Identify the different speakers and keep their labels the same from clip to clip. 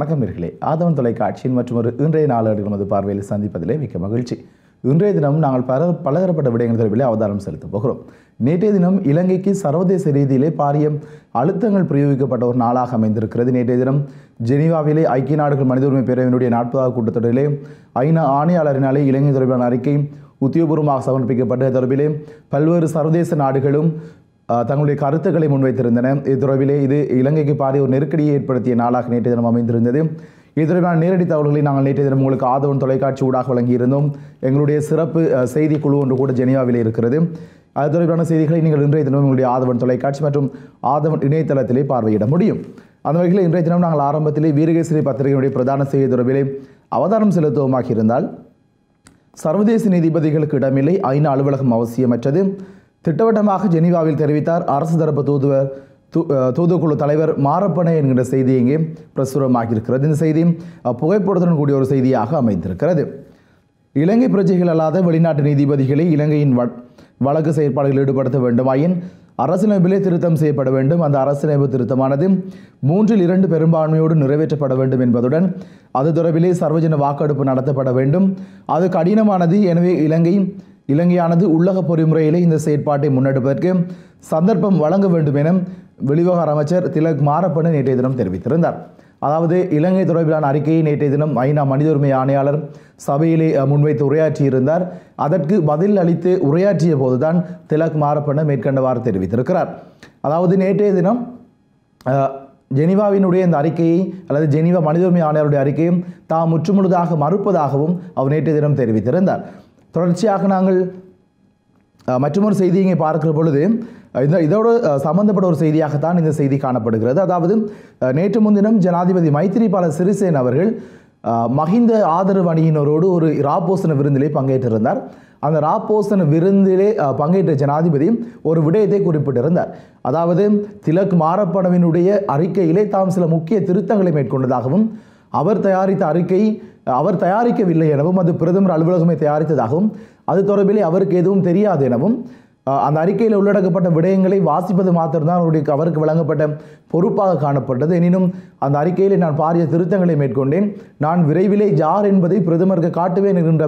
Speaker 1: வணக்கம் இருக்கலே ஆதவன் தொலைக்காட்சியின் மற்றும் ஒரு இன்றைய நாளேடு நமது பார்வையில் சந்திப்பதிலே மிக்க மகிழ்ச்சி இன்றைய தினம் நாங்கள் பல பலதரப்பட்ட விடயங்கள் தொடர்பில் அவதாரம் செலுத்தப் போகிறோம் நேற்றைய தினம் இலங்கைக்கு சர்வதேச ரீதியிலே பாரிய அழுத்தங்கள் பிரயோகிக்கப்பட்ட ஒரு நாளாக அமைந்திருக்கிறது நேற்றைய தினம் ஜெனீவாவிலே ஐக்கிய நாடுகள் மனித உரிமை பேரவையினுடைய நாற்பதாவது கூட்டத்தொடரிலே ஐநா ஆணையாளரினாலே இலங்கை தொடர்பான அறிக்கை உத்தியோகபூர்வமாக சமர்ப்பிக்கப்பட்ட தொடர்பிலே பல்வேறு சர்வதேச நாடுகளும் தங்களுடைய கருத்துக்களை முன்வைத்திருந்தன இத்துறவிலே இது இலங்கைக்கு பாதி ஒரு நெருக்கடியை ஏற்படுத்திய நாளாக நேற்றைய தினம் அமைந்திருந்தது இதுதொடர்பான நேரடி தகவல்களை நாங்கள் நேற்றைய தினம் உங்களுக்கு ஆதவன் தொலைக்காட்சி ஊடாக வழங்கியிருந்தோம் எங்களுடைய சிறப்பு செய்திக்குழு ஒன்று கூட ஜெனீவாவில் இருக்கிறது அது தொடர்பான செய்திகளை நீங்கள் இன்றைய தினம் உங்களுடைய ஆதவன் தொலைக்காட்சி மற்றும் ஆதவன் இணையதளத்திலே பார்வையிட முடியும் அந்த வகையில் இன்றைய தினம் நாங்கள் ஆரம்பத்திலே வீரகேசரி பத்திரிகையினுடைய பிரதான செய்தி தொடர்பிலே அவதாரம் செலுத்துவமாக இருந்தால் சர்வதேச நீதிபதிகளுக்கு இடமில்லை ஐநா அலுவலகம் அவசியமற்றது திட்டவட்டமாக ஜெனீவாவில் தெரிவித்தார் அரசு தரப்பு தூதுவர் தூதுக்குழு தலைவர் மாரப்பனே என்கிற செய்தி இங்கே பிரசுரமாகியிருக்கிறது இந்த செய்தி புகைப்படத்துடன் கூடிய ஒரு செய்தியாக அமைந்திருக்கிறது இலங்கை பிரஜைகள் அல்லாத வெளிநாட்டு நீதிபதிகளை இலங்கையின் வழக்கு செயற்பாடுகளில் ஈடுபடுத்த வேண்டுமாயின் அரசியலமைப்பிலே திருத்தம் செய்யப்பட வேண்டும் அந்த அரசியலமைப்பு திருத்தமானது மூன்றில் இரண்டு பெரும்பான்மையோடு நிறைவேற்றப்பட வேண்டும் என்பதுடன் அது தொடர்பிலே சர்வஜன வாக்கெடுப்பு நடத்தப்பட வேண்டும் அது கடினமானது எனவே இலங்கை இலங்கையானது உள்ளக பொறிமுறையிலே இந்த செயற்பாட்டை முன்னெடுப்பதற்கு சந்தர்ப்பம் வழங்க வேண்டும் என வெளிவகார அமைச்சர் திலக் மாரப்பன நேற்றைய தினம் தெரிவித்திருந்தார் அதாவது இலங்கை தொடர்பிலான அறிக்கையை நேற்றைய தினம் ஐநா மனித உரிமை ஆணையாளர் சபையிலே முன்வைத்து உரையாற்றியிருந்தார் அதற்கு பதில் அளித்து உரையாற்றிய போதுதான் திலக் மாரப்பன மேற்கண்டவாறு தெரிவித்திருக்கிறார் அதாவது நேற்றைய தினம் ஜெனிவாவினுடைய இந்த அறிக்கையை அல்லது ஜெனிவா மனித உரிமை ஆணையாளருடைய அறிக்கையும் தாம் முற்றுமுழுதாக மறுப்பதாகவும் அவர் நேற்றைய தினம் தெரிவித்திருந்தார் தொடர்ச்சியாக நாங்கள் மற்றொரு செய்தியை இங்கே பார்க்கிற பொழுது இந்த இதோடு சம்பந்தப்பட்ட ஒரு செய்தியாகத்தான் இந்த செய்தி காணப்படுகிறது அதாவது நேற்று முன்தினம் ஜனாதிபதி மைத்திரிபால சிறிசேன் அவர்கள் மஹிந்த ஆதரவு அணியினரோடு ஒரு ராபோசன விருந்திலே பங்கேற்றிருந்தார் அந்த ராப்போசன விருந்திலே பங்கேற்ற ஜனாதிபதி ஒரு விடயத்தை குறிப்பிட்டிருந்தார் அதாவது திலக் மாரப்பனவினுடைய அறிக்கையிலே தாம் சில முக்கிய திருத்தங்களை மேற்கொண்டதாகவும் அவர் தயாரித்த அறிக்கை அவர் தயாரிக்கவில்லை எனவும் அது பிரதமர் அலுவலகமே தயாரித்ததாகவும் அது தொடர்பிலே அவருக்கு எதுவும் தெரியாது எனவும் அந்த அறிக்கையில் உள்ளடக்கப்பட்ட விடயங்களை வாசிப்பது மாத்திரம்தான் அவருடைய அவருக்கு வழங்கப்பட்ட பொறுப்பாக காணப்பட்டது எனினும் அந்த அறிக்கையில் நான் பாரிய திருத்தங்களை மேற்கொண்டேன் நான் விரைவிலே யார் என்பதை பிரதமருக்கு காட்டுவேன் என்கின்ற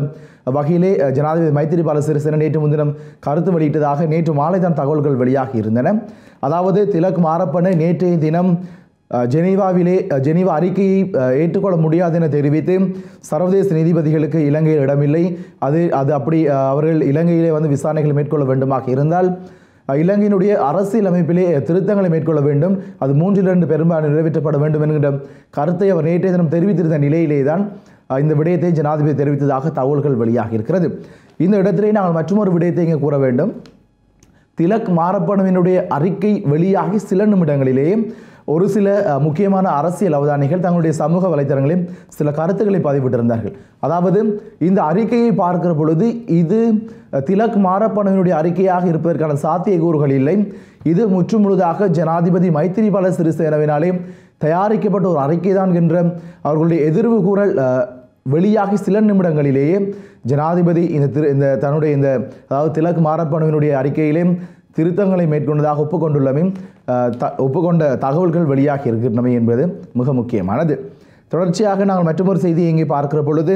Speaker 1: வகையிலே ஜனாதிபதி மைத்திரிபால சிறிசேன நேற்று முன்தினம் கருத்து வெளியிட்டதாக நேற்று மாலை தான் தகவல்கள் வெளியாகி இருந்தன அதாவது திலக் மாரப்பனை நேற்றைய தினம் ஜெனீவாவிலே ஜெனீவா அறிக்கையை ஏற்றுக்கொள்ள முடியாது என தெரிவித்து சர்வதேச நீதிபதிகளுக்கு இலங்கையில் இடமில்லை அது அது அப்படி அவர்கள் இலங்கையிலே வந்து விசாரணைகள் மேற்கொள்ள வேண்டுமாக இருந்தால் இலங்கையினுடைய அரசியலமைப்பிலே திருத்தங்களை மேற்கொள்ள வேண்டும் அது மூன்றில் இரண்டு பெரும்பாலும் நிறைவேற்றப்பட வேண்டும் என்கின்ற கருத்தை அவர் நேற்றைய தினம் தெரிவித்திருந்த நிலையிலே தான் இந்த விடயத்தை ஜனாதிபதி தெரிவித்ததாக தகவல்கள் வெளியாகி இருக்கிறது இந்த இடத்திலே நாங்கள் மற்றொரு விடயத்தை இங்கே கூற வேண்டும் திலக் மாரப்பனவினுடைய அறிக்கை வெளியாகி சில நிமிடங்களிலேயே ஒரு சில முக்கியமான அரசியல் அவதானிகள் தங்களுடைய சமூக வலைதளங்களில் சில கருத்துக்களை பதிவிட்டிருந்தார்கள் அதாவது இந்த அறிக்கையை பார்க்கிற பொழுது இது திலக் மாரப்பனவினுடைய அறிக்கையாக இருப்பதற்கான கூறுகள் இல்லை இது முற்றுமுழுதாக ஜனாதிபதி மைத்திரிபால சிறிசேனவினாலே தயாரிக்கப்பட்ட ஒரு அறிக்கை தான் என்ற அவர்களுடைய எதிர்வு கூறல் வெளியாகி சில நிமிடங்களிலேயே ஜனாதிபதி இந்த திரு இந்த தன்னுடைய இந்த அதாவது திலக் மாரப்பனவினுடைய அறிக்கையிலே திருத்தங்களை மேற்கொண்டதாக ஒப்புக்கொண்டுள்ளமை த ஒப்புக்கொண்ட தகவல்கள் வெளியாகி இருக்கின்றமை என்பது மிக முக்கியமானது தொடர்ச்சியாக நாங்கள் மற்றொரு செய்தியை இங்கே பார்க்கிற பொழுது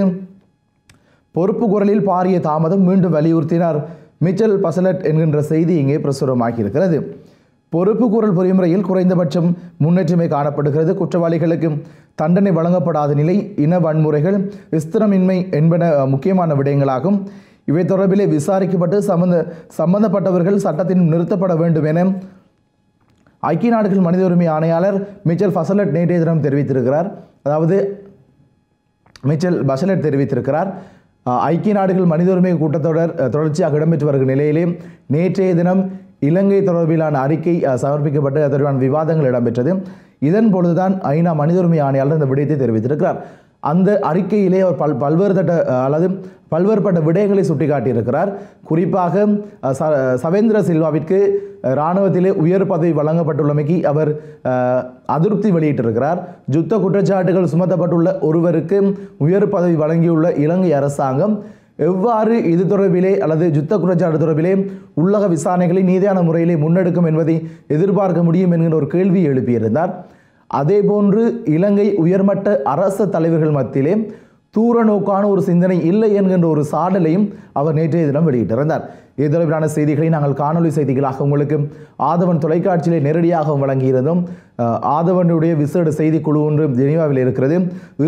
Speaker 1: பொறுப்பு குரலில் பாரிய தாமதம் மீண்டும் வலியுறுத்தினார் மிச்சல் பசலட் என்கின்ற செய்தி இங்கே பிரசுரமாகி இருக்கிறது பொறுப்பு குரல் பொறிமுறையில் குறைந்தபட்சம் முன்னேற்றமே காணப்படுகிறது குற்றவாளிகளுக்கு தண்டனை வழங்கப்படாத நிலை இன வன்முறைகள் விஸ்திரமின்மை என்பன முக்கியமான விடயங்களாகும் இவை தொடர்பிலே விசாரிக்கப்பட்டு சம்பந்த சம்பந்தப்பட்டவர்கள் சட்டத்தின் நிறுத்தப்பட வேண்டும் என ஐக்கிய நாடுகள் மனித உரிமை ஆணையாளர் மிச்சல் ஃபசலட் நேற்றைய தினம் தெரிவித்திருக்கிறார் அதாவது மிச்சல் பசலட் தெரிவித்திருக்கிறார் ஐக்கிய நாடுகள் மனித உரிமை கூட்டத்தொடர் தொடர்ச்சியாக இடம்பெற்று வருகிற நிலையிலே நேற்றைய தினம் இலங்கை தொடர்பிலான அறிக்கை சமர்ப்பிக்கப்பட்டு தொடர்பான விவாதங்கள் இடம்பெற்றது இதன் பொழுதுதான் ஐநா மனித உரிமை ஆணையாளர் இந்த விடயத்தை தெரிவித்திருக்கிறார் அந்த அறிக்கையிலே அவர் பல் பல்வேறு தட்ட அல்லது பல்வேறுபட்ட விடயங்களை சுட்டிக்காட்டியிருக்கிறார் குறிப்பாக ச சவேந்திர சில்வாவிற்கு இராணுவத்திலே உயர் பதவி வழங்கப்பட்டுள்ளமைக்கு அவர் அதிருப்தி வெளியிட்டிருக்கிறார் யுத்த குற்றச்சாட்டுகள் சுமத்தப்பட்டுள்ள ஒருவருக்கு உயர் பதவி வழங்கியுள்ள இலங்கை அரசாங்கம் எவ்வாறு இது தொடர்பிலே அல்லது யுத்த குற்றச்சாட்டு தொடர்பிலே உள்ளக விசாரணைகளை நீதியான முறையிலே முன்னெடுக்கும் என்பதை எதிர்பார்க்க முடியும் என்கிற ஒரு கேள்வி எழுப்பியிருந்தார் அதேபோன்று இலங்கை உயர்மட்ட அரச தலைவர்கள் மத்தியிலே தூர நோக்கான ஒரு சிந்தனை இல்லை என்கின்ற ஒரு சாடலையும் அவர் நேற்றைய தினம் வெளியிட்டிருந்தார் இது தொடர்பிலான செய்திகளை நாங்கள் காணொலி செய்திகளாக உங்களுக்கு ஆதவன் தொலைக்காட்சியிலே நேரடியாக வழங்கியிருந்தோம் ஆதவனுடைய விசேட செய்திக்குழு ஒன்று ஜெனீவாவில் இருக்கிறது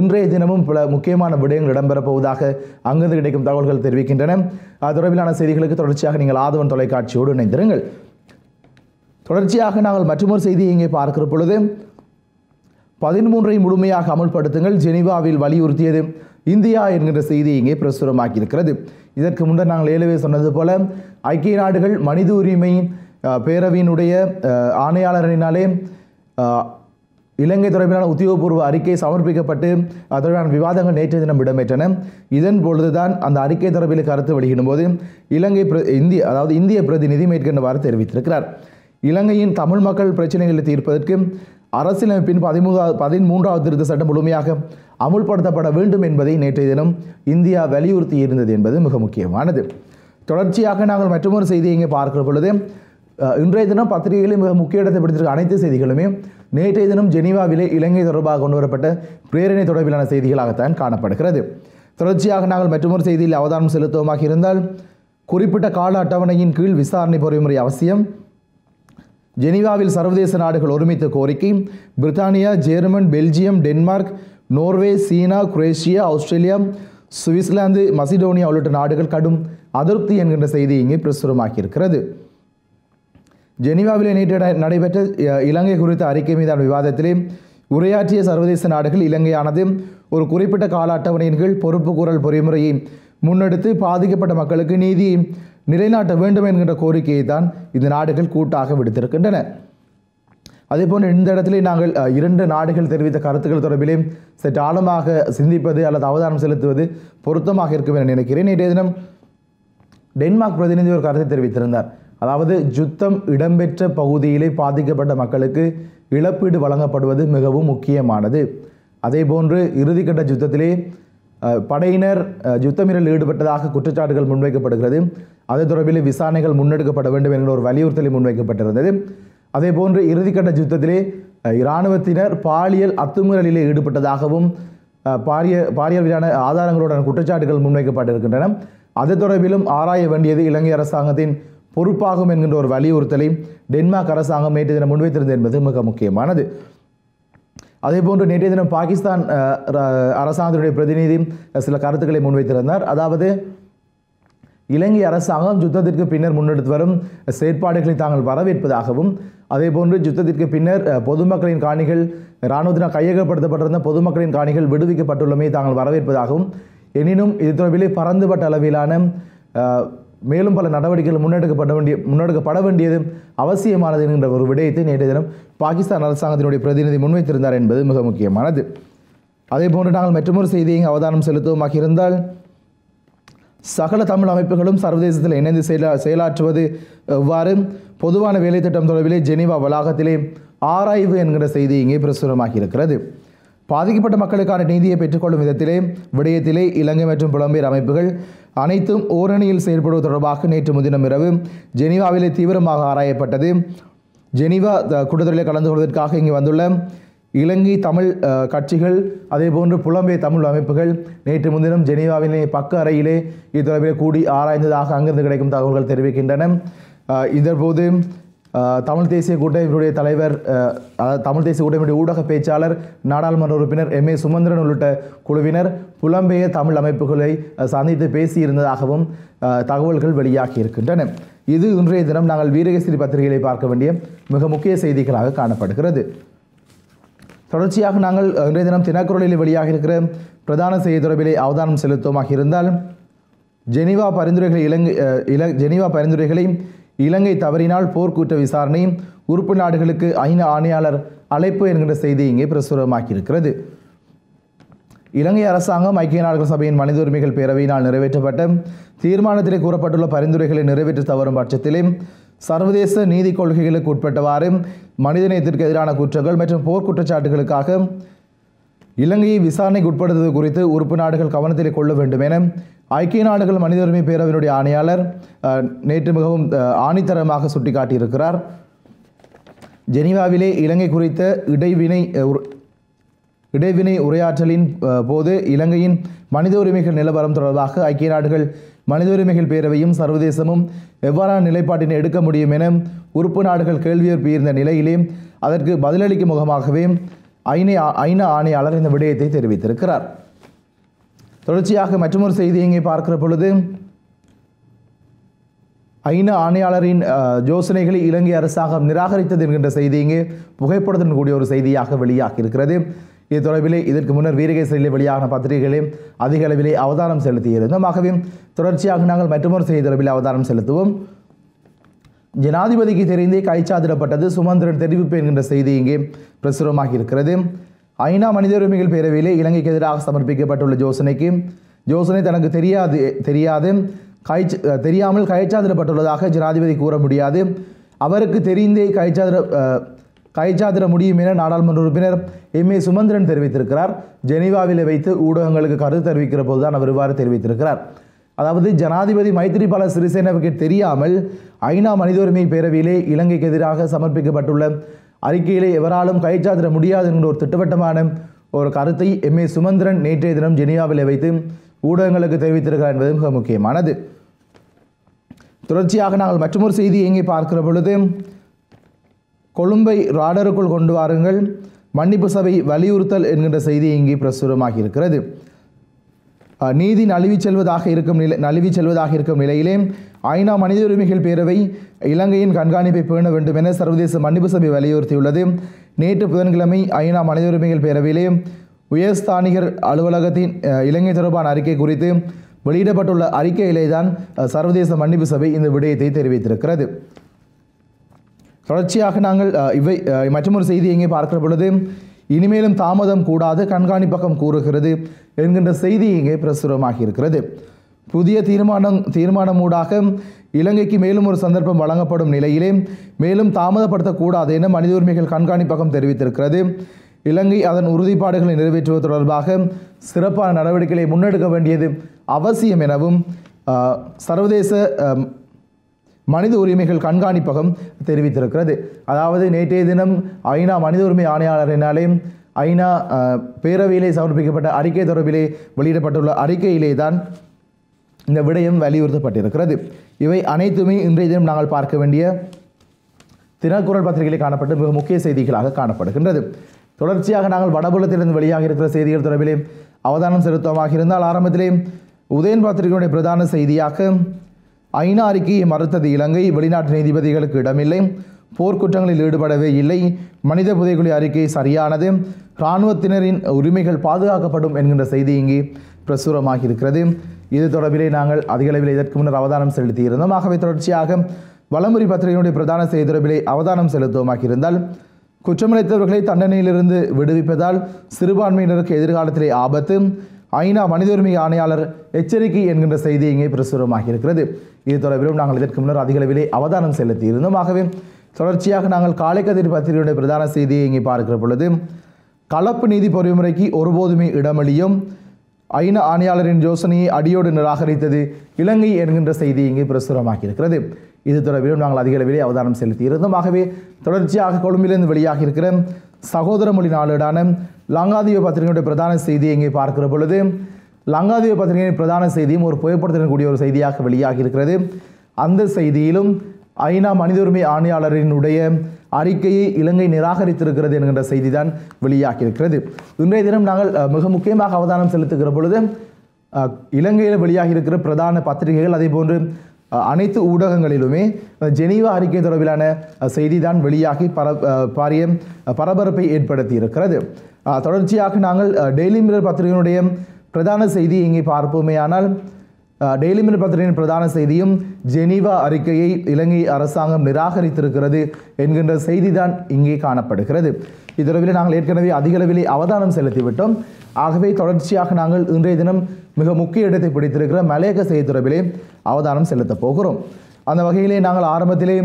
Speaker 1: இன்றைய தினமும் பல முக்கியமான விடயங்கள் இடம்பெறப் போவதாக அங்கிருந்து கிடைக்கும் தகவல்கள் தெரிவிக்கின்றன அது தொடர்பிலான செய்திகளுக்கு தொடர்ச்சியாக நீங்கள் ஆதவன் தொலைக்காட்சியோடு இணைந்திருங்கள் தொடர்ச்சியாக நாங்கள் மற்றொரு செய்தியை இங்கே பார்க்கிற பொழுது பதிமூன்றை முழுமையாக அமல்படுத்துங்கள் ஜெனிவாவில் வலியுறுத்தியது இந்தியா என்கின்ற செய்தியை இங்கே பிரசுரமாக்கியிருக்கிறது இதற்கு முன்னர் நாங்கள் ஏழுவே சொன்னது போல ஐக்கிய நாடுகள் மனித உரிமை பேரவையினுடைய ஆணையாளரினாலே இலங்கை தொடர்பிலான உத்தியோகபூர்வ அறிக்கை சமர்ப்பிக்கப்பட்டு அதற்கான விவாதங்கள் நேற்றைய தினம் இடம்பெற்றன இதன் பொழுதுதான் அந்த அறிக்கை தொடர்பில் கருத்து வெளியிடும்போது இலங்கை இந்திய அதாவது இந்திய பிரதிநிதி மேற்கொண்டவாறு தெரிவித்திருக்கிறார் இலங்கையின் தமிழ் மக்கள் பிரச்சனைகளை தீர்ப்பதற்கு அரசியலமைப்பின் பதிமூதா பதிமூன்றாவது திருத்த சட்டம் முழுமையாக அமுல்படுத்தப்பட வேண்டும் என்பதை நேற்றைய தினம் இந்தியா வலியுறுத்தி இருந்தது என்பது மிக முக்கியமானது தொடர்ச்சியாக நாங்கள் மற்றொரு செய்தியை இங்கே பார்க்கிற பொழுது இன்றைய தினம் பத்திரிகைகளில் மிக முக்கிய இடத்தை பிடித்திருக்க அனைத்து செய்திகளுமே நேற்றைய தினம் ஜெனீவாவிலே இலங்கை தொடர்பாக கொண்டு வரப்பட்ட பிரேரணை தொடர்பிலான செய்திகளாகத்தான் காணப்படுகிறது தொடர்ச்சியாக நாங்கள் மற்றொரு செய்தியில் அவதானம் செலுத்துவோமாக இருந்தால் குறிப்பிட்ட கால அட்டவணையின் கீழ் விசாரணை பொறிமுறை அவசியம் ஜெனீவாவில் சர்வதேச நாடுகள் ஒருமித்த கோரிக்கை பிரித்தானியா ஜெர்மன் பெல்ஜியம் டென்மார்க் நோர்வே சீனா குரேஷியா ஆஸ்திரேலியா சுவிட்சர்லாந்து மசிடோனியா உள்ளிட்ட நாடுகள் கடும் அதிருப்தி என்கின்ற செய்தி இங்கே பிரசுரமாக்கியிருக்கிறது ஜெனிவாவில் நேற்று நடைபெற்ற இலங்கை குறித்த அறிக்கை மீதான விவாதத்திலே உரையாற்றிய சர்வதேச நாடுகள் இலங்கையானது ஒரு குறிப்பிட்ட கால அட்டவணையின் கீழ் பொறுப்பு கூறல் பொறிமுறையை முன்னெடுத்து பாதிக்கப்பட்ட மக்களுக்கு நீதி நிலைநாட்ட வேண்டும் என்கின்ற கோரிக்கையை தான் இந்த நாடுகள் கூட்டாக விடுத்திருக்கின்றன அதே போன்று இந்த இடத்திலே நாங்கள் இரண்டு நாடுகள் தெரிவித்த கருத்துக்கள் தொடர்பிலே சற்று ஆழமாக சிந்திப்பது அல்லது அவதானம் செலுத்துவது பொருத்தமாக இருக்கும் என நினைக்கிறேன் நேற்றைய தினம் டென்மார்க் பிரதிநிதி ஒரு கருத்தை தெரிவித்திருந்தார் அதாவது யுத்தம் இடம்பெற்ற பகுதியிலே பாதிக்கப்பட்ட மக்களுக்கு இழப்பீடு வழங்கப்படுவது மிகவும் முக்கியமானது போன்று இறுதிக்கட்ட யுத்தத்திலே படையினர் யுத்தமீறல் ஈடுபட்டதாக குற்றச்சாட்டுகள் முன்வைக்கப்படுகிறது அது தொடர்பில் விசாரணைகள் முன்னெடுக்கப்பட வேண்டும் என்கிற ஒரு வலியுறுத்தலை முன்வைக்கப்பட்டிருந்தது அதே போன்று இறுதிக்கட்ட யுத்தத்திலே இராணுவத்தினர் பாலியல் அத்துமீறலிலே ஈடுபட்டதாகவும் பாரிய பாரியலான ஆதாரங்களுடன் குற்றச்சாட்டுகள் முன்வைக்கப்பட்டிருக்கின்றன அது தொடர்பிலும் ஆராய வேண்டியது இலங்கை அரசாங்கத்தின் பொறுப்பாகும் என்கின்ற ஒரு வலியுறுத்தலை டென்மார்க் அரசாங்கம் நேற்று தினம் முன்வைத்திருந்தது என்பது மிக முக்கியமானது அதேபோன்று நேற்றைய தினம் பாகிஸ்தான் அரசாங்கத்தினுடைய பிரதிநிதி சில கருத்துக்களை முன்வைத்திருந்தார் அதாவது இலங்கை அரசாங்கம் யுத்தத்திற்கு பின்னர் முன்னெடுத்து வரும் செயற்பாடுகளை தாங்கள் வரவேற்பதாகவும் அதே போன்று யுத்தத்திற்கு பின்னர் பொதுமக்களின் காணிகள் இராணுவத்தினால் கையகப்படுத்தப்பட்டிருந்த பொதுமக்களின் காணிகள் விடுவிக்கப்பட்டுள்ளமை தாங்கள் வரவேற்பதாகவும் எனினும் இது தொடர்பிலே பரந்துபட்ட அளவிலான மேலும் பல நடவடிக்கைகள் முன்னெடுக்கப்பட வேண்டிய முன்னெடுக்கப்பட வேண்டியது அவசியமானது என்கின்ற ஒரு விடயத்தை நேற்றைய தினம் பாகிஸ்தான் அரசாங்கத்தினுடைய பிரதிநிதி முன்வைத்திருந்தார் என்பது மிக முக்கியமானது அதே போன்று நாங்கள் மற்றொரு செய்தியை அவதானம் செலுத்துவோமாக இருந்தால் சகல தமிழ் அமைப்புகளும் சர்வதேசத்தில் இணைந்து செயலா செயலாற்றுவது எவ்வாறு பொதுவான வேலை திட்டம் தொடர்பிலே ஜெனீவா வளாகத்திலே ஆராய்வு என்கிற செய்தி இங்கே பிரசுரமாகி இருக்கிறது பாதிக்கப்பட்ட மக்களுக்கான நீதியை பெற்றுக்கொள்ளும் விதத்திலே விடயத்திலே இலங்கை மற்றும் புலம்பெயர் அமைப்புகள் அனைத்தும் ஓரணியில் செயற்படுவது தொடர்பாக நேற்று முன்தினம் இரவு ஜெனீவாவிலே தீவிரமாக ஆராயப்பட்டது ஜெனீவா கூட்டத்தொடரில் கலந்து கொள்வதற்காக இங்கு வந்துள்ள இலங்கை தமிழ் கட்சிகள் அதேபோன்று புலம்பெயர் தமிழ் அமைப்புகள் நேற்று முன்தினம் ஜெனிவாவிலே பக்க அறையிலே இது தொடர்பில் கூடி ஆராய்ந்ததாக அங்கிருந்து கிடைக்கும் தகவல்கள் தெரிவிக்கின்றன இதன்போது தமிழ் தேசிய கூட்டமைப்பினுடைய தலைவர் தமிழ் தேசிய கூட்டமைப்பினுடைய ஊடக பேச்சாளர் நாடாளுமன்ற உறுப்பினர் எம் ஏ சுமந்திரன் உள்ளிட்ட குழுவினர் புலம்பெயர் தமிழ் அமைப்புகளை சந்தித்து பேசியிருந்ததாகவும் தகவல்கள் வெளியாகி இருக்கின்றன இது இன்றைய தினம் நாங்கள் வீரகேசரி பத்திரிகைகளை பார்க்க வேண்டிய மிக முக்கிய செய்திகளாக காணப்படுகிறது தொடர்ச்சியாக நாங்கள் இன்றைய தினம் தினக்குரலில் வெளியாக இருக்கிற பிரதான செய்தி தொடர்பிலே அவதானம் செலுத்துவமாக இருந்தால் ஜெனிவா பரிந்துரைகளை இலங்கை இல ஜெனிவா பரிந்துரைகளை இலங்கை தவறினால் போர்க்குற்ற விசாரணை உறுப்பு நாடுகளுக்கு ஐநா ஆணையாளர் அழைப்பு என்கின்ற செய்தி இங்கே பிரசுரமாக்கியிருக்கிறது இலங்கை அரசாங்கம் ஐக்கிய நாடுகள் சபையின் மனித உரிமைகள் பேரவையினால் நிறைவேற்றப்பட்ட தீர்மானத்திலே கூறப்பட்டுள்ள பரிந்துரைகளை நிறைவேற்ற தவறும் பட்சத்திலே சர்வதேச நீதி கொள்கைகளுக்கு உட்பட்டவாறு மனிதநேயத்திற்கு எதிரான குற்றங்கள் மற்றும் போர்க்குற்றச்சாட்டுகளுக்காக இலங்கையை விசாரணைக்கு உட்படுத்துவது குறித்து உறுப்பு நாடுகள் கவனத்தில் கொள்ள வேண்டும் என ஐக்கிய நாடுகள் மனித உரிமை பேரவையினுடைய ஆணையாளர் நேற்று மிகவும் ஆணித்தரமாக சுட்டிக்காட்டியிருக்கிறார் ஜெனிவாவிலே இலங்கை குறித்த இடைவினை இடைவினை உரையாற்றலின் போது இலங்கையின் மனித உரிமைகள் நிலவரம் தொடர்பாக ஐக்கிய நாடுகள் மனித உரிமைகள் பேரவையும் சர்வதேசமும் எவ்வாறான நிலைப்பாட்டினை எடுக்க முடியும் என உறுப்பு நாடுகள் கேள்வி நிலையிலே அதற்கு பதிலளிக்கும் முகமாகவே ஐநா ஐநா ஆணையாளர் இந்த விடயத்தை தெரிவித்திருக்கிறார் தொடர்ச்சியாக மற்றொரு செய்தி இங்கே பார்க்கிற பொழுது ஐநா ஆணையாளரின் யோசனைகளை இலங்கை அரசாங்கம் நிராகரித்தது என்கின்ற செய்தி இங்கே புகைப்படத்துடன் கூடிய ஒரு செய்தியாக வெளியாகி இருக்கிறது இது தொடர்பிலே இதற்கு முன்னர் வீரகேசரிலே வெளியான பத்திரிகைகளையும் அதிக அளவிலே அவதானம் செலுத்தியிருந்தோம் ஆகவே தொடர்ச்சியாக நாங்கள் மற்றொரு செய்தி தொடர்பில் அவதானம் செலுத்துவோம் ஜனாதிபதிக்கு தெரிந்தே கைச்சாதிடப்பட்டது சுமந்திரன் தெரிவிப்பு என்கின்ற செய்தி இங்கே பிரசுரமாக இருக்கிறது ஐநா மனித உரிமைகள் பேரவையிலே இலங்கைக்கு எதிராக சமர்ப்பிக்கப்பட்டுள்ள ஜோசனைக்கு ஜோசனை தனக்கு தெரியாது தெரியாது கை தெரியாமல் கைச்சாதிடப்பட்டுள்ளதாக ஜனாதிபதி கூற முடியாது அவருக்கு தெரிந்தே கைச்சாதிர கைச்சாதிர முடியும் என நாடாளுமன்ற உறுப்பினர் எம் ஏ சுமந்திரன் தெரிவித்திருக்கிறார் ஜெனீவாவில் வைத்து ஊடகங்களுக்கு கருத்து தெரிவிக்கிற போதுதான் அவர் இவ்வாறு தெரிவித்திருக்கிறார் அதாவது ஜனாதிபதி மைத்திரிபால சிறிசேனவுக்கு தெரியாமல் ஐநா மனித உரிமை பேரவையிலே இலங்கைக்கு எதிராக சமர்ப்பிக்கப்பட்டுள்ள அறிக்கையிலே எவராலும் கைச்சாத்திட முடியாது என்கிற ஒரு திட்டவட்டமான ஒரு கருத்தை எம் ஏ சுமந்திரன் நேற்றைய தினம் ஜெனியாவில் வைத்து ஊடகங்களுக்கு தெரிவித்திருக்கிறார் என்பது மிக முக்கியமானது தொடர்ச்சியாக நாங்கள் மற்றொரு செய்தியை இங்கே பார்க்கிற பொழுது கொழும்பை ராடருக்குள் கொண்டு வாருங்கள் மன்னிப்பு சபை வலியுறுத்தல் என்கின்ற செய்தி இங்கே பிரசுரமாகி இருக்கிறது நீதி நழுவி செல்வதாக இருக்கும் நிலை நழுவி செல்வதாக இருக்கும் நிலையிலே ஐநா மனித உரிமைகள் பேரவை இலங்கையின் கண்காணிப்பை பேண வேண்டும் என சர்வதேச மன்னிப்பு சபை வலியுறுத்தியுள்ளது நேற்று புதன்கிழமை ஐநா மனித உரிமைகள் பேரவையிலே உயர்ஸ்தானிகர் அலுவலகத்தின் இலங்கை தொடர்பான அறிக்கை குறித்து வெளியிடப்பட்டுள்ள அறிக்கையிலே தான் சர்வதேச மன்னிப்பு சபை இந்த விடயத்தை தெரிவித்திருக்கிறது தொடர்ச்சியாக நாங்கள் இவை மற்றொரு செய்தி எங்கே பார்க்கிற பொழுது இனிமேலும் தாமதம் கூடாது கண்காணிப்பக்கம் கூறுகிறது என்கின்ற செய்தி இங்கே பிரசுரமாகி இருக்கிறது புதிய தீர்மானம் தீர்மானம் ஊடாக இலங்கைக்கு மேலும் ஒரு சந்தர்ப்பம் வழங்கப்படும் நிலையிலே மேலும் தாமதப்படுத்தக்கூடாது என மனித உரிமைகள் கண்காணிப்பகம் தெரிவித்திருக்கிறது இலங்கை அதன் உறுதிப்பாடுகளை நிறைவேற்றுவது தொடர்பாக சிறப்பான நடவடிக்கைகளை முன்னெடுக்க வேண்டியது அவசியம் எனவும் சர்வதேச மனித உரிமைகள் கண்காணிப்பகம் தெரிவித்திருக்கிறது அதாவது நேற்றைய தினம் ஐநா மனித உரிமை ஆணையாளரினாலே ஐநா பேரவையிலே சமர்ப்பிக்கப்பட்ட அறிக்கை தொடர்பிலே வெளியிடப்பட்டுள்ள அறிக்கையிலே தான் இந்த விடயம் வலியுறுத்தப்பட்டிருக்கிறது இவை அனைத்துமே இன்றைய தினம் நாங்கள் பார்க்க வேண்டிய தினக்குரல் பத்திரிகையில் காணப்பட்ட மிக முக்கிய செய்திகளாக காணப்படுகின்றது தொடர்ச்சியாக நாங்கள் வடபுலத்திலிருந்து வெளியாக இருக்கிற செய்திகள் தொடர்பிலே அவதானம் செலுத்தமாக இருந்தால் ஆரம்பத்திலே உதயன் பத்திரிகையுடைய பிரதான செய்தியாக ஐநா அறிக்கையை மறுத்தது இலங்கை வெளிநாட்டு நீதிபதிகளுக்கு இடமில்லை போர்க்குற்றங்களில் ஈடுபடவே இல்லை மனித புதைகுலி அறிக்கை சரியானது இராணுவத்தினரின் உரிமைகள் பாதுகாக்கப்படும் என்கின்ற செய்தி இங்கே பிரசுரமாகி இருக்கிறது இது தொடர்பிலே நாங்கள் அதிகளவில் இதற்கு முன்னர் அவதானம் செலுத்தியிருந்தோம் ஆகவே தொடர்ச்சியாக வளமுறை பத்திரிகையினுடைய பிரதான செய்தி தொடர்பிலே அவதானம் செலுத்துவோமாக இருந்தால் குற்றமளித்தவர்களை தண்டனையிலிருந்து விடுவிப்பதால் சிறுபான்மையினருக்கு எதிர்காலத்திலே ஆபத்து ஐநா மனித உரிமை ஆணையாளர் எச்சரிக்கை என்கின்ற செய்தி இங்கே பிரசுரமாக இருக்கிறது இது தொடர்பிலும் நாங்கள் இதற்கு முன்னர் அதிகளவிலே அவதானம் செலுத்தி இருந்தோம் ஆகவே தொடர்ச்சியாக நாங்கள் காலைக்கதிர் பத்திரிகையுடைய பிரதான செய்தியை இங்கே பார்க்கிற பொழுது கலப்பு நீதி பொறிமுறைக்கு ஒருபோதுமே இடமளியும் ஐநா ஆணையாளரின் யோசனையை அடியோடு நிராகரித்தது இலங்கை என்கின்ற செய்தி இங்கே பிரசுரமாகியிருக்கிறது இது தொடர்பிலும் நாங்கள் அதிக அளவிலே அவதானம் செலுத்தி இருந்துமாகவே தொடர்ச்சியாக கொழும்பிலிருந்து வெளியாக இருக்கிற சகோதர மொழி நாளேடான லங்காதீவ பத்திரிகையுடைய பிரதான செய்தியை இங்கே பார்க்கிற பொழுது லங்காதீவ பத்திரிகையின் பிரதான செய்தியும் ஒரு புகைப்படுத்தக்கூடிய ஒரு செய்தியாக வெளியாகி இருக்கிறது அந்த செய்தியிலும் ஐநா மனித உரிமை ஆணையாளரினுடைய அறிக்கையை இலங்கை நிராகரித்திருக்கிறது என்கின்ற செய்தி தான் வெளியாகியிருக்கிறது இன்றைய தினம் நாங்கள் மிக முக்கியமாக அவதானம் செலுத்துகிற பொழுது இலங்கையில் வெளியாகி இருக்கிற பிரதான பத்திரிகைகள் அதே போன்று அனைத்து ஊடகங்களிலுமே ஜெனீவா அறிக்கை தொடர்பிலான செய்தி தான் வெளியாகி பர பாரிய பரபரப்பை ஏற்படுத்தி இருக்கிறது தொடர்ச்சியாக நாங்கள் டெய்லி மிரர் பத்திரிகையினுடைய பிரதான செய்தி இங்கே பார்ப்போமே ஆனால் டெய்லி மிரர் பத்திரிகையின் பிரதான செய்தியும் ஜெனீவா அறிக்கையை இலங்கை அரசாங்கம் நிராகரித்திருக்கிறது என்கின்ற செய்தி தான் இங்கே காணப்படுகிறது இதுவரையில் நாங்கள் ஏற்கனவே அதிக அவதானம் செலுத்திவிட்டோம் ஆகவே தொடர்ச்சியாக நாங்கள் இன்றைய தினம் மிக முக்கிய இடத்தை பிடித்திருக்கிற மலையக செய்தித்துறவிலே அவதானம் செலுத்த போகிறோம் அந்த வகையிலே நாங்கள் ஆரம்பத்திலே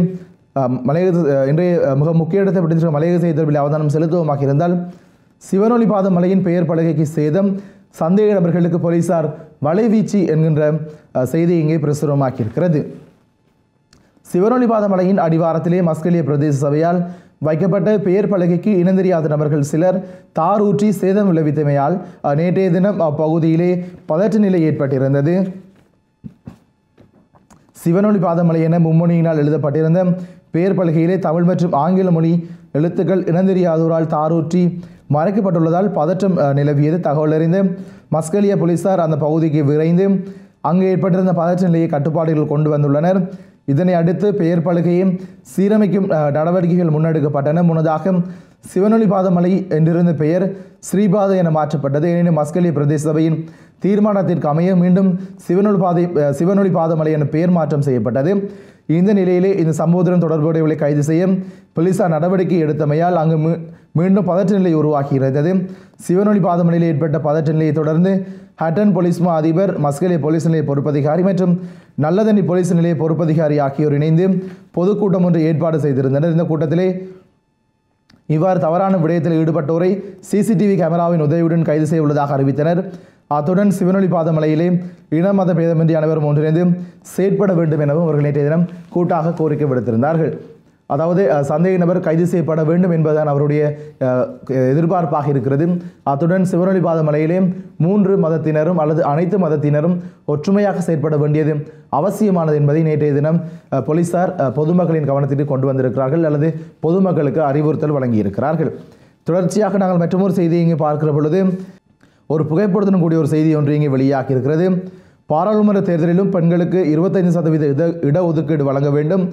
Speaker 1: மலையக இன்றைய மிக முக்கிய இடத்தை பிடித்திருக்கிற மலையக செய்தித்துறவிலே அவதானம் செலுத்துவோமாக இருந்தால் சிவனொலி பாத மலையின் பெயர் பலகைக்கு சேதம் சந்தேக நபர்களுக்கு போலீசார் வலைவீச்சு என்கின்ற செய்தி இங்கே பிரசுரமாக்கியிருக்கிறது சிவனொலிபாத மலையின் அடிவாரத்திலே மஸ்கலிய பிரதேச சபையால் வைக்கப்பட்ட பெயர் பலகைக்கு இனந்தெரியாத நபர்கள் சிலர் தார் ஊற்றி சேதம் விளைவித்தமையால் நேற்றைய தினம் அப்பகுதியிலே பதற்ற நிலை ஏற்பட்டிருந்தது சிவனொலி பாதமலை என மும்முனியினால் எழுதப்பட்டிருந்த பெயர் பலகையிலே தமிழ் மற்றும் ஆங்கில மொழி எழுத்துக்கள் இனந்தெரியாதோரால் தாரூற்றி மறைக்கப்பட்டுள்ளதால் பதற்றம் நிலவியது தகவல் அறிந்து மஸ்கலிய போலீசார் அந்த பகுதிக்கு விரைந்து அங்கு ஏற்பட்டிருந்த பதற்ற நிலையை கட்டுப்பாடுகள் கொண்டு வந்துள்ளனர் இதனை அடுத்து பெயர் பழுகையும் சீரமைக்கும் நடவடிக்கைகள் முன்னெடுக்கப்பட்டன முன்னதாக சிவனொளி பாதமலை என்றிருந்த பெயர் ஸ்ரீபாத என மாற்றப்பட்டது எனினும் மஸ்கலி பிரதேச சபையின் தீர்மானத்திற்கு அமைய மீண்டும் சிவனொளி பாதை சிவனொளி பாதமலை என பெயர் மாற்றம் செய்யப்பட்டது இந்த நிலையிலே இந்த சம்பவத்துடன் தொடர்புடையவர்களை கைது செய்ய போலீசார் நடவடிக்கை எடுத்தமையால் அங்கு மீண்டும் பதற்ற நிலை உருவாகி இருந்தது சிவனொளி பாதமலையில் ஏற்பட்ட பதற்ற நிலையை தொடர்ந்து ஹட்டன் போலீஸ் மா அதிபர் மஸ்கலே போலீஸ் நிலைய பொறுப்பதிகாரி மற்றும் நல்லதண்ணி போலீஸ் நிலைய பொறுப்பதிகாரி ஆகியோர் இணைந்து பொதுக்கூட்டம் ஒன்று ஏற்பாடு செய்திருந்தனர் இந்த கூட்டத்திலே இவ்வாறு தவறான விடயத்தில் ஈடுபட்டோரை சிசிடிவி கேமராவின் உதவியுடன் கைது செய்ய உள்ளதாக அறிவித்தனர் அத்துடன் சிவனொளி பாதமலையிலே இன மத பேதமின்றி அனைவரும் ஒன்றிணைந்து செயற்பட வேண்டும் எனவும் அவர்கள் நேற்றைய தினம் கூட்டாக கோரிக்கை விடுத்திருந்தார்கள் அதாவது சந்தேக நபர் கைது செய்யப்பட வேண்டும் என்பதுதான் அவருடைய எதிர்பார்ப்பாக இருக்கிறது அத்துடன் சிவனொளிபாத மலையிலே மூன்று மதத்தினரும் அல்லது அனைத்து மதத்தினரும் ஒற்றுமையாக செயற்பட வேண்டியது அவசியமானது என்பதை நேற்றைய தினம் போலீசார் பொதுமக்களின் கவனத்திற்கு கொண்டு வந்திருக்கிறார்கள் அல்லது பொதுமக்களுக்கு அறிவுறுத்தல் வழங்கியிருக்கிறார்கள் தொடர்ச்சியாக நாங்கள் மற்றொரு செய்தியை இங்கே பார்க்கிற பொழுது ஒரு புகைப்படுத்தணும் கூடிய ஒரு செய்தி ஒன்று இங்கே வெளியாகியிருக்கிறது இருக்கிறது பாராளுமன்ற தேர்தலிலும் பெண்களுக்கு இருபத்தைந்து சதவீத இட இடஒதுக்கீடு வழங்க வேண்டும்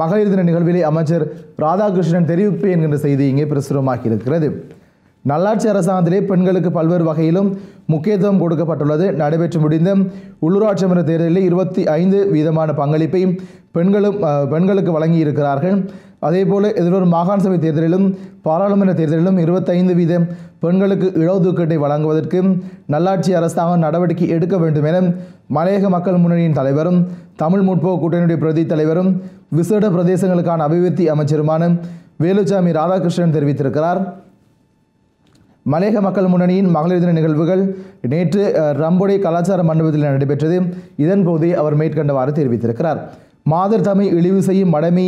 Speaker 1: மகளிர் தின நிகழ்விலே அமைச்சர் ராதாகிருஷ்ணன் தெரிவிப்பு என்கின்ற செய்தி இங்கே பிரசுரமாகி இருக்கிறது நல்லாட்சி அரசாங்கத்திலே பெண்களுக்கு பல்வேறு வகையிலும் முக்கியத்துவம் கொடுக்கப்பட்டுள்ளது நடைபெற்று முடிந்த உள்ளூராட்சி மன்ற தேர்தலில் இருபத்தி ஐந்து வீதமான பங்களிப்பை பெண்களும் பெண்களுக்கு வழங்கியிருக்கிறார்கள் அதேபோல் எதிரொரு மாகாண சபை தேர்தலிலும் பாராளுமன்ற தேர்தலிலும் இருபத்தைந்து வீதம் பெண்களுக்கு இடஒதுக்கீட்டை வழங்குவதற்கு நல்லாட்சி அரசாங்கம் நடவடிக்கை எடுக்க வேண்டும் என மலையக மக்கள் முன்னணியின் தலைவரும் தமிழ் முற்போக்கு கூட்டணியுடைய பிரதி தலைவரும் விசேட பிரதேசங்களுக்கான அபிவிருத்தி அமைச்சருமான வேலுச்சாமி ராதாகிருஷ்ணன் தெரிவித்திருக்கிறார் மலையக மக்கள் முன்னணியின் மகளிர் தின நிகழ்வுகள் நேற்று ரம்புடை கலாச்சார மண்டபத்தில் நடைபெற்றது இதன்போது அவர் மேற்கண்டவாறு தெரிவித்திருக்கிறார் மாதர் தமிழ் இழிவு செய்யும் மடமை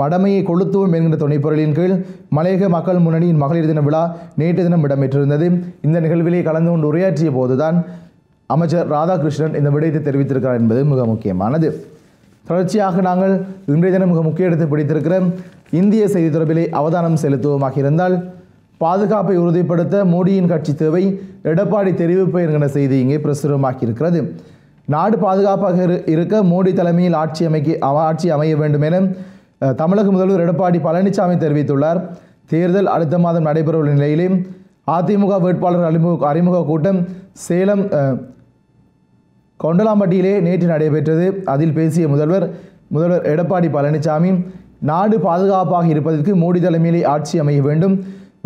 Speaker 1: மடமையை கொளுத்துவோம் என்கின்ற துணைப்பொருளின் கீழ் மலையக மக்கள் முன்னணியின் மகளிர் தின விழா நேற்று தினம் இடம்பெற்றிருந்தது இந்த நிகழ்விலே கலந்து கொண்டு உரையாற்றிய போதுதான் அமைச்சர் ராதாகிருஷ்ணன் இந்த விடயத்தை தெரிவித்திருக்கிறார் என்பது மிக முக்கியமானது தொடர்ச்சியாக நாங்கள் இன்றைய தினம் மிக முக்கிய இடத்தை பிடித்திருக்கிறோம் இந்திய செய்தி தொடர்பிலே அவதானம் செலுத்துவோமாக இருந்தால் பாதுகாப்பை உறுதிப்படுத்த மோடியின் கட்சி தேவை எடப்பாடி தெரிவிப்பு என்கிற செய்தி இங்கே பிரசுரமாக்கியிருக்கிறது இருக்கிறது நாடு பாதுகாப்பாக இருக்க மோடி தலைமையில் ஆட்சி அமைக்க ஆட்சி அமைய வேண்டும் என தமிழக முதல்வர் எடப்பாடி பழனிசாமி தெரிவித்துள்ளார் தேர்தல் அடுத்த மாதம் நடைபெறவுள்ள நிலையிலே அதிமுக வேட்பாளர் அறிமுக அறிமுக கூட்டம் சேலம் கொண்டலாம்பட்டியிலே நேற்று நடைபெற்றது அதில் பேசிய முதல்வர் முதல்வர் எடப்பாடி பழனிசாமி நாடு பாதுகாப்பாக இருப்பதற்கு மோடி தலைமையிலே ஆட்சி அமைய வேண்டும்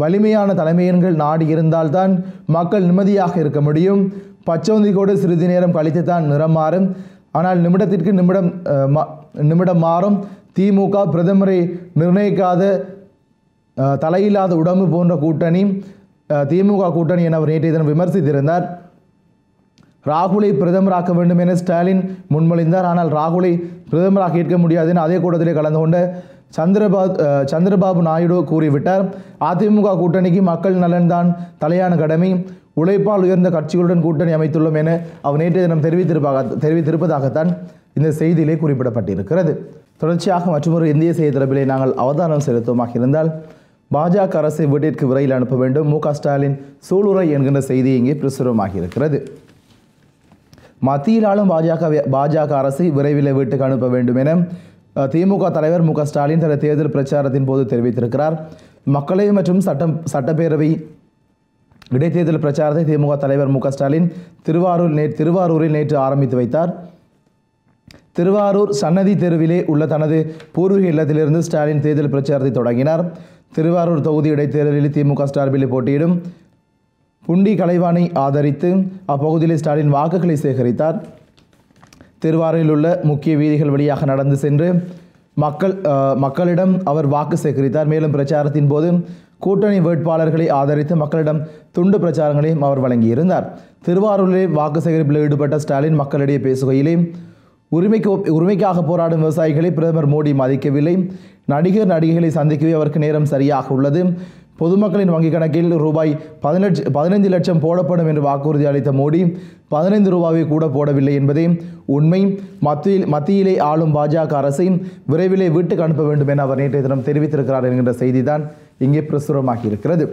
Speaker 1: வலிமையான தலைமையன்கள் நாடு இருந்தால்தான் மக்கள் நிம்மதியாக இருக்க முடியும் பச்சோந்தி கூட சிறிது நேரம் கழித்து தான் நிறம் மாறும் ஆனால் நிமிடத்திற்கு நிமிடம் நிமிடம் மாறும் திமுக பிரதமரை நிர்ணயிக்காத தலையில்லாத உடம்பு போன்ற கூட்டணி திமுக கூட்டணி என அவர் நேற்றைய தினம் விமர்சித்திருந்தார் ராகுலை பிரதமராக்க வேண்டும் என ஸ்டாலின் முன்மொழிந்தார் ஆனால் ராகுலை பிரதமராக ஏற்க முடியாது என அதே கூட்டத்திலே கலந்து கொண்ட சந்திரபா சந்திரபாபு நாயுடு கூறிவிட்டார் அதிமுக கூட்டணிக்கு மக்கள் நலன்தான் தலையான கடமை உழைப்பால் உயர்ந்த கட்சிகளுடன் கூட்டணி அமைத்துள்ளோம் என அவர் நேற்றைய தினம் தெரிவித்திருப்பாக தெரிவித்திருப்பதாகத்தான் இந்த செய்தியிலே குறிப்பிடப்பட்டிருக்கிறது தொடர்ச்சியாக மற்றொரு இந்திய செய்தி தரப்பிலே நாங்கள் அவதானம் செலுத்துவமாக இருந்தால் பாஜக அரசை வீட்டிற்கு விரைவில் அனுப்ப வேண்டும் மு ஸ்டாலின் சூளுரை என்கின்ற செய்தி இங்கே பிரசுரமாக இருக்கிறது மத்தியிலாலும் பாஜக பாஜக அரசை விரைவில் வீட்டுக்கு அனுப்ப வேண்டும் என திமுக தலைவர் மு ஸ்டாலின் தனது தேர்தல் பிரச்சாரத்தின் போது தெரிவித்திருக்கிறார் மக்களவை மற்றும் சட்டம் சட்டப்பேரவை இடைத்தேர்தல் பிரச்சாரத்தை திமுக தலைவர் மு ஸ்டாலின் திருவாரூர் நே திருவாரூரில் நேற்று ஆரம்பித்து வைத்தார் திருவாரூர் சன்னதி தெருவிலே உள்ள தனது பூர்வீக இல்லத்திலிருந்து ஸ்டாலின் தேர்தல் பிரச்சாரத்தை தொடங்கினார் திருவாரூர் தொகுதி இடைத்தேர்தலில் திமுக ஸ்டார்பில் போட்டியிடும் புண்டி கலைவானை ஆதரித்து அப்பகுதியில் ஸ்டாலின் வாக்குகளை சேகரித்தார் திருவாரூரில் உள்ள முக்கிய வீதிகள் வழியாக நடந்து சென்று மக்கள் மக்களிடம் அவர் வாக்கு சேகரித்தார் மேலும் பிரச்சாரத்தின் போது கூட்டணி வேட்பாளர்களை ஆதரித்து மக்களிடம் துண்டு பிரச்சாரங்களையும் அவர் வழங்கியிருந்தார் திருவாரூரிலே வாக்கு சேகரிப்பில் ஈடுபட்ட ஸ்டாலின் மக்களிடையே பேசுகையிலே உரிமைக்கு உரிமைக்காக போராடும் விவசாயிகளை பிரதமர் மோடி மதிக்கவில்லை நடிகர் நடிகைகளை சந்திக்கவே அவருக்கு நேரம் சரியாக உள்ளது பொதுமக்களின் வங்கிக் கணக்கில் ரூபாய் பதினெட்டு பதினைந்து லட்சம் போடப்படும் என்று வாக்குறுதி அளித்த மோடி பதினைந்து ரூபாவை கூட போடவில்லை என்பதே உண்மை மத்தியில் மத்தியிலே ஆளும் பாஜக அரசை விரைவிலே வீட்டுக்கு அனுப்ப வேண்டும் என அவர் நேற்றைய தினம் தெரிவித்திருக்கிறார் என்கின்ற செய்திதான் இங்கே பிரசுரமாகி இருக்கிறது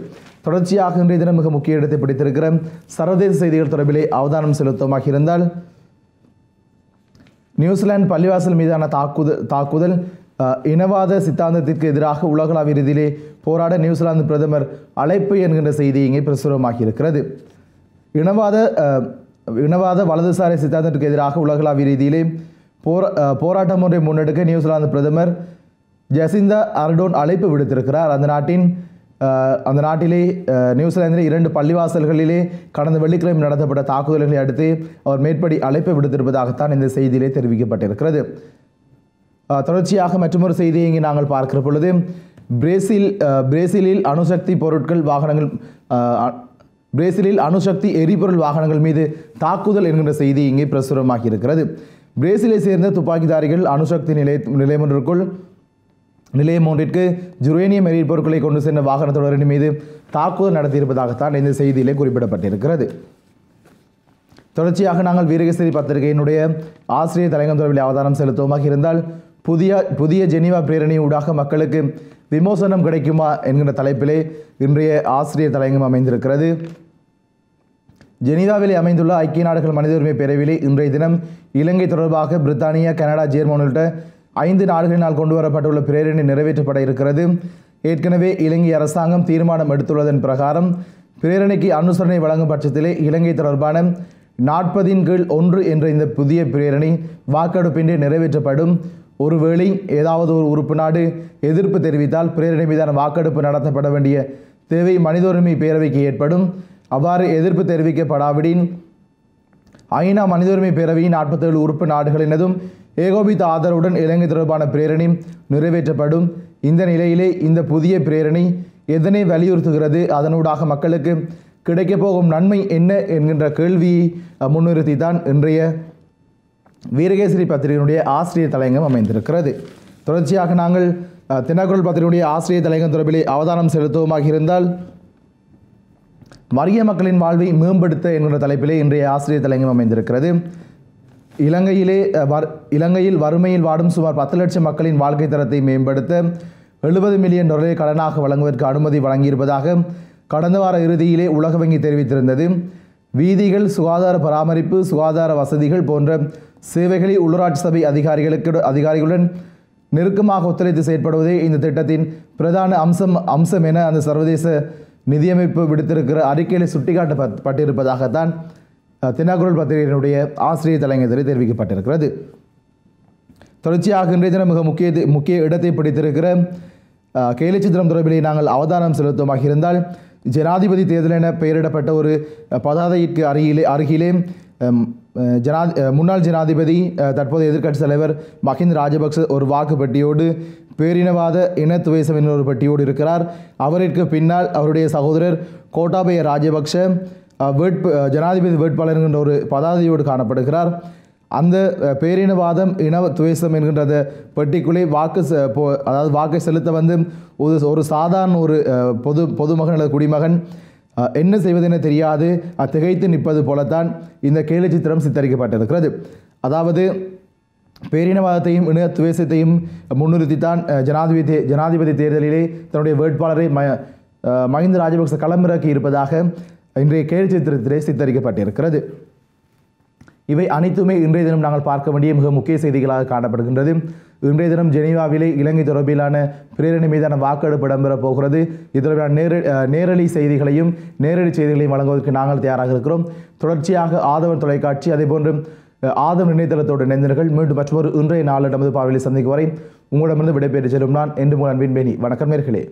Speaker 1: தொடர்ச்சியாக இன்றைய தினம் மிக முக்கிய இடத்தை பிடித்திருக்கிற சர்வதேச செய்திகள் தொடர்பிலே அவதானம் செலுத்தமாக இருந்தால் நியூசிலாந்து பள்ளிவாசல் மீதான தாக்குதல் தாக்குதல் இனவாத சித்தாந்தத்திற்கு எதிராக உலகளாவிய ரீதியிலே போராட நியூசிலாந்து பிரதமர் அழைப்பு என்கின்ற செய்தி இங்கே பிரசுரமாகி இருக்கிறது இனவாத இனவாத வலதுசாரி சித்தாந்தத்திற்கு எதிராக உலகளாவிய ரீதியிலே போரா போராட்டம் ஒன்றை முன்னெடுக்க நியூசிலாந்து பிரதமர் ஜசிந்தா அர்டோன் அழைப்பு விடுத்திருக்கிறார் அந்த நாட்டின் அந்த நாட்டிலே நியூசிலாந்திலே இரண்டு பள்ளிவாசல்களிலே கடந்த வெள்ளிக்கிழமை நடத்தப்பட்ட தாக்குதல்களை அடுத்து அவர் மேற்படி அழைப்பு விடுத்திருப்பதாகத்தான் இந்த செய்தியிலே தெரிவிக்கப்பட்டிருக்கிறது தொடர்ச்சியாக மற்றொரு செய்தியை இங்கே நாங்கள் பார்க்கிற பொழுது பிரேசில் பிரேசிலில் அணுசக்தி பொருட்கள் வாகனங்கள் பிரேசிலில் அணுசக்தி எரிபொருள் வாகனங்கள் மீது தாக்குதல் என்கின்ற செய்தி இங்கே பிரசுரமாகி இருக்கிறது பிரேசிலை சேர்ந்த துப்பாக்கிதாரிகள் அணுசக்தி நிலைய நிலையமொன்றுக்குள் நிலையம் ஒன்றிற்கு ஜுரேனியம் எரிபொருட்களை கொண்டு சென்ற வாகன தொடரின் மீது தாக்குதல் நடத்தியிருப்பதாகத்தான் இந்த செய்தியிலே குறிப்பிடப்பட்டிருக்கிறது தொடர்ச்சியாக நாங்கள் வீரகேசரி பத்திரிகையினுடைய ஆசிரியர் தலைங்கம் தொடர்பில் அவதானம் செலுத்துவோமாக இருந்தால் புதிய புதிய ஜெனிவா பிரேரணி ஊடாக மக்களுக்கு விமோசனம் கிடைக்குமா என்கிற தலைப்பிலே இன்றைய ஆசிரியர் தலையங்கம் அமைந்திருக்கிறது ஜெனிவாவிலே அமைந்துள்ள ஐக்கிய நாடுகள் மனித உரிமை பேரவையிலே இன்றைய தினம் இலங்கை தொடர்பாக பிரித்தானியா கனடா ஜெர்மன் உள்ளிட்ட ஐந்து நாடுகளினால் கொண்டு வரப்பட்டுள்ள பிரேரணி நிறைவேற்றப்பட இருக்கிறது ஏற்கனவே இலங்கை அரசாங்கம் தீர்மானம் எடுத்துள்ளதன் பிரகாரம் பிரேரணைக்கு அனுசரணை வழங்கும் பட்சத்திலே இலங்கை தொடர்பான நாற்பதின் கீழ் ஒன்று என்ற இந்த புதிய பிரேரணை வாக்கெடுப்பின்றி நிறைவேற்றப்படும் ஒருவேளை ஏதாவது ஒரு உறுப்பு நாடு எதிர்ப்பு தெரிவித்தால் பிரேரணை மீதான வாக்கெடுப்பு நடத்தப்பட வேண்டிய தேவை மனித உரிமை பேரவைக்கு ஏற்படும் அவ்வாறு எதிர்ப்பு தெரிவிக்கப்படாவிடின் ஐநா மனித உரிமை பேரவையின் நாற்பத்தேழு உறுப்பு நாடுகளினதும் ஏகோபித்த ஆதரவுடன் இலங்கை தொடர்பான பிரேரணை நிறைவேற்றப்படும் இந்த நிலையிலே இந்த புதிய பிரேரணை எதனை வலியுறுத்துகிறது அதனூடாக மக்களுக்கு கிடைக்கப் போகும் நன்மை என்ன என்கின்ற கேள்வியை முன்னிறுத்தி தான் இன்றைய வீரகேசரி பத்திரிகையினுடைய ஆசிரியர் தலையங்கம் அமைந்திருக்கிறது தொடர்ச்சியாக நாங்கள் தினக்குரல் பத்திரிகையுடைய ஆசிரியர் தலையங்கம் தொடர்பிலே அவதானம் செலுத்துவோமாக இருந்தால் வறிய மக்களின் வாழ்வை மேம்படுத்த என்கிற தலைப்பிலே இன்றைய ஆசிரியர் தலையங்கம் அமைந்திருக்கிறது இலங்கையிலே வர் இலங்கையில் வறுமையில் வாடும் சுமார் பத்து லட்சம் மக்களின் வாழ்க்கை தரத்தை மேம்படுத்த எழுபது மில்லியன் டாலரை கடனாக வழங்குவதற்கு அனுமதி வழங்கியிருப்பதாக கடந்த வார இறுதியிலே உலக வங்கி தெரிவித்திருந்தது வீதிகள் சுகாதார பராமரிப்பு சுகாதார வசதிகள் போன்ற சேவைகளில் உள்ளூராட்சி சபை அதிகாரிகளுக்கு அதிகாரிகளுடன் நெருக்கமாக ஒத்துழைத்து செயற்படுவதே இந்த திட்டத்தின் பிரதான அம்சம் அம்சம் என அந்த சர்வதேச நிதியமைப்பு விடுத்திருக்கிற அறிக்கையில் சுட்டிக்காட்டப்பட்டிருப்பதாகத்தான் தினக்குரல் பத்திரிகையினுடைய ஆசிரியர் தலைஞர்களே தெரிவிக்கப்பட்டிருக்கிறது தொடர்ச்சியாக இன்றைய தினம் மிக முக்கிய முக்கிய இடத்தை பிடித்திருக்கிற கேலிச்சித்திரம் தொடர்பிலே நாங்கள் அவதானம் செலுத்தமாக இருந்தால் ஜனாதிபதி தேர்தல் என பெயரிடப்பட்ட ஒரு பதாதையிற்கு அருகிலே அருகிலே ஜனா முன்னாள் ஜனாதிபதி தற்போது எதிர்க்கட்சி தலைவர் மஹிந்த ராஜபக்ச ஒரு வாக்கு பட்டியோடு பேரினவாத இனத்துவேசம் என்ற ஒரு பட்டியோடு இருக்கிறார் அவருக்கு பின்னால் அவருடைய சகோதரர் கோட்டாபய ராஜபக்ஷ வேட்பு ஜனாதிபதி வேட்பாளர் என்கின்ற ஒரு பதாதியோடு காணப்படுகிறார் அந்த பேரினவாதம் இனத்துவேசம் என்கின்ற அந்த பெட்டிக்குள்ளே வாக்கு அதாவது வாக்கை செலுத்த வந்து ஒரு ஒரு சாதாரண ஒரு பொது பொதுமகன் அல்லது குடிமகன் என்ன செய்வதென தெரியாது திகைத்து நிற்பது போலத்தான் இந்த சித்திரம் சித்தரிக்கப்பட்டிருக்கிறது அதாவது பேரினவாதத்தையும் இனத்துவேசத்தையும் முன்னிறுத்தித்தான் ஜனாதிபதி ஜனாதிபதி தேர்தலிலே தன்னுடைய வேட்பாளரை ம மஹிந்த ராஜபக்ச களமிறக்கி இருப்பதாக இன்றைய சித்திரத்திலே சித்தரிக்கப்பட்டிருக்கிறது இவை அனைத்துமே இன்றைய தினம் நாங்கள் பார்க்க வேண்டிய மிக முக்கிய செய்திகளாக காணப்படுகின்றது இன்றைய தினம் ஜெனீவாவிலே இலங்கை தொடர்பிலான பிரேரணி மீதான வாக்கெடுப்பு இடம்பெறப் போகிறது இது தொடர்பான நேர நேரடி செய்திகளையும் நேரடி செய்திகளையும் வழங்குவதற்கு நாங்கள் தயாராக இருக்கிறோம் தொடர்ச்சியாக ஆதவன் தொலைக்காட்சி அதேபோன்று ஆதவன் இணையதளத்தோடு இணைந்தர்கள் மீண்டும் மற்றொரு இன்றைய நாளிடமது நமது பார்வையில் சந்திக்கும் வரை உங்களிடமிருந்து விடைபெற்று செல்லும் நான் என்று அன்பின் பேணி வணக்கம் மேர்களே